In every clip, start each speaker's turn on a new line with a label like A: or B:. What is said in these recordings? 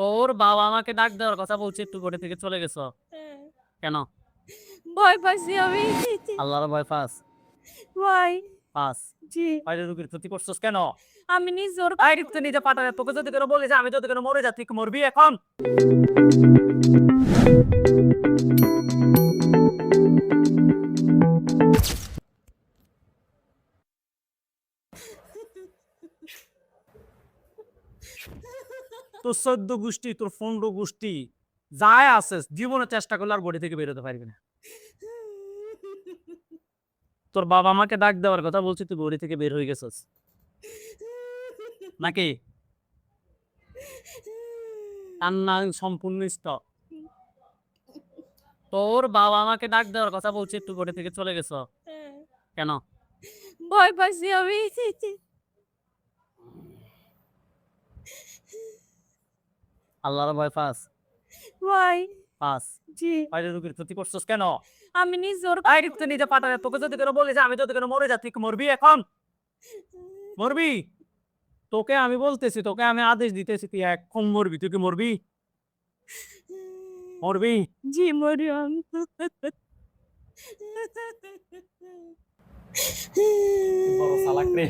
A: তোর বাবা আমাকে ডাক দেওয়ার কথা বলছে একটু ঘরে থেকে চলে গেছো। কেন?
B: ভয় পাইছি আমি।
A: আল্লাহর ভয় পাস?
B: ভয়।
A: পাস?
B: জি।
A: বাইরে রুগীর ক্ষতি করছস কেন?
B: আমি নিজের
A: আই রিক্ত নিজে পাঠালে তোকে যদি কেন বলে যে আমি যদি কেন মরে যা তুই কি মরবি এখন? তোর সদ্য গোষ্ঠী তোর পনেরো গোষ্ঠী যাই আছে জীবনে চেষ্টা করলে আর বডি থেকে বেরোতে পারবি না। তোর বাবা আমাকে ডাক দেওয়ার কথা বলছি তুই বডি থেকে বের হয়ে গেছিস। নাকি? কান্না সম্পূর্ণ stop। তোর বাবা আমাকে ডাক দেওয়ার কথা বলছে একটু ঘরে থেকে চলে গেছো। কেন?
B: ভয় পাইছি আমি।
A: আল্লাহর ভয় পাস।
B: ভাই
A: পাস।
B: জি।
A: বাইরে রুগীর ক্ষতি করছস কেন?
B: আমি নিজের
A: আই রিক্ত নিজে পাঠালে তোকে যদি কেন বলে যে আমি যদি কেন মরে যা তুই মরবি এখন? মরবি? তোকে আমি বলতেছি তোকে আমি আদেশ দিতেছি তুই এখন মরবি। তুই কি মরবি? মরবি?
B: জি মরিয়ম
A: বড় চালাক রে।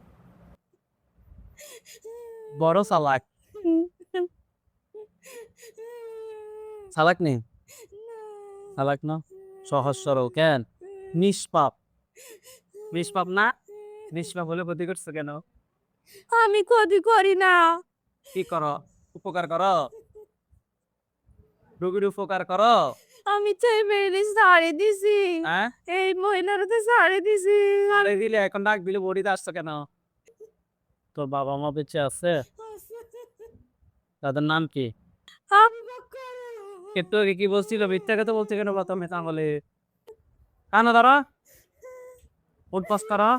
A: বড় চালাক। চালাক নেই চালাক না? সহজ সরল কেন? নিষ্পাপ। নিষ্পাপ না? নিষ্পাপ হলে ক্ষতি করছ কেন?
B: আমি ক্ষতি করি না।
A: কি কর? উপকার কর? রোগীর উপকার কর?
B: আমি তো এই মেয়েরে ছাড়ে দিছি। এই মহিলার তো ছাড়ে দিছি।
A: আরে দিলে এখন ডাক দিলে বড়িতে আসছো কেন? তোর বাবা মা বেঁচে আছে? তাদের নাম কি। একটু আগে কি বলছিল? মিথ্যা কথা বলছে কেন প্রথমে তাহলে কানা দাঁড়া উঠপাস করা।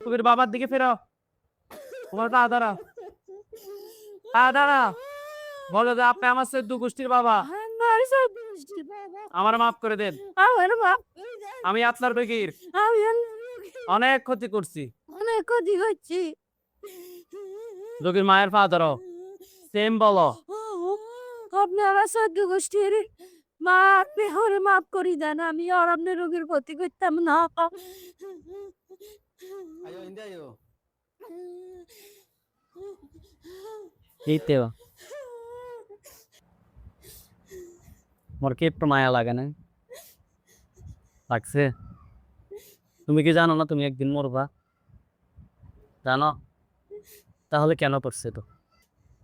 A: তুমি বাবার দিকে ফেরো। তোমার পা দাঁড়া পা দাঁড়া বলো যে আপনি আমার চোদ্দ গোষ্ঠীর বাবা।
B: আমার
A: মাফ করে দেন।
B: আমার
A: আমি আপনার বেগির
B: আমি
A: অনেক ক্ষতি করছি।
B: অনেক ক্ষতি করছি।
A: রোগীর মায়ের পা ধরো। সেম বলো।
B: আপনারা সদ্য গোষ্ঠীর মা আপনি হরে মাফ করি দেন। আমি আর আপনার রোগীর ক্ষতি করতাম না
A: এইতে মোর কি একটু মায়া লাগে না? লাগছে? তুমি কি জানো না তুমি একদিন মরবা? জানো? তাহলে কেন করছে তো?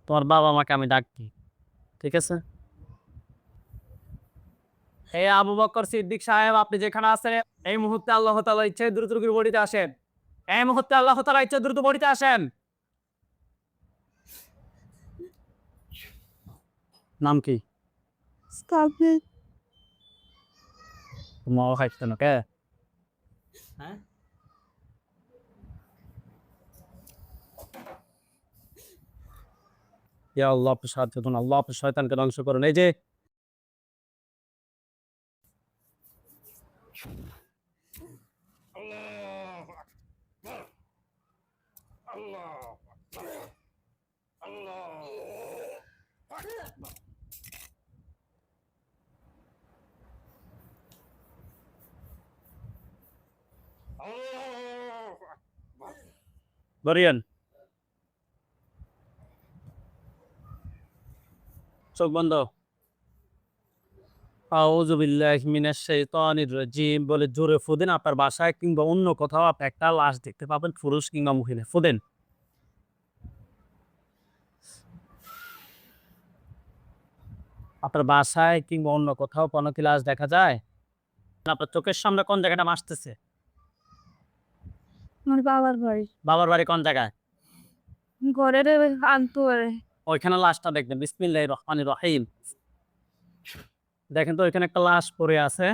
A: তোমার বাবা মাকে আমি ডাকি ঠিক আছে? এই আবু বকর সিদ্দিক সাহেব, আপনি যেখানে আছেন, এই মুহূর্তে আল্লাহ তালা ইচ্ছে দ্রুত রুগীর বডিতে আসেন। এই মুহূর্তে আল্লাহ তালা ইচ্ছে দ্রুত বডিতে আসেন। নাম কি? তোমাও খাইছো না কে হ্যাঁ? ইয়া আল্লাহ আপনি সাহায্য করুন আল্লাহ আপনি শয়তানকে ধ্বংস করুন। এই যে বরিয়ান চোখ বন্ধ আউযু বিল্লাহি মিনাশ শাইতানির রাজিম। বলে, জোরে ফুদেন আপনার বাসায় কিংবা অন্য কোথাও আপনি একটা লাশ দেখতে পাবেন, পুরুষ কিংবা মহিলা। ফুদেন। আপনার বাসায় কিংবা অন্য কোথাও কোনো কি লাশ দেখা যায়? আপনার চোখের সামনে কোন জায়গাটা মাসতেছে?
B: আমার বাবার বাড়ি?
A: বাবার বাড়ি কোন জায়গায়?
B: ঘরের আনতো
A: ওইখানে লাশটা দেখবেন। বিসমিল্লাহ রহমানির রহিম। দেখেন তো ওইখানে একটা লাশ পড়ে আছে।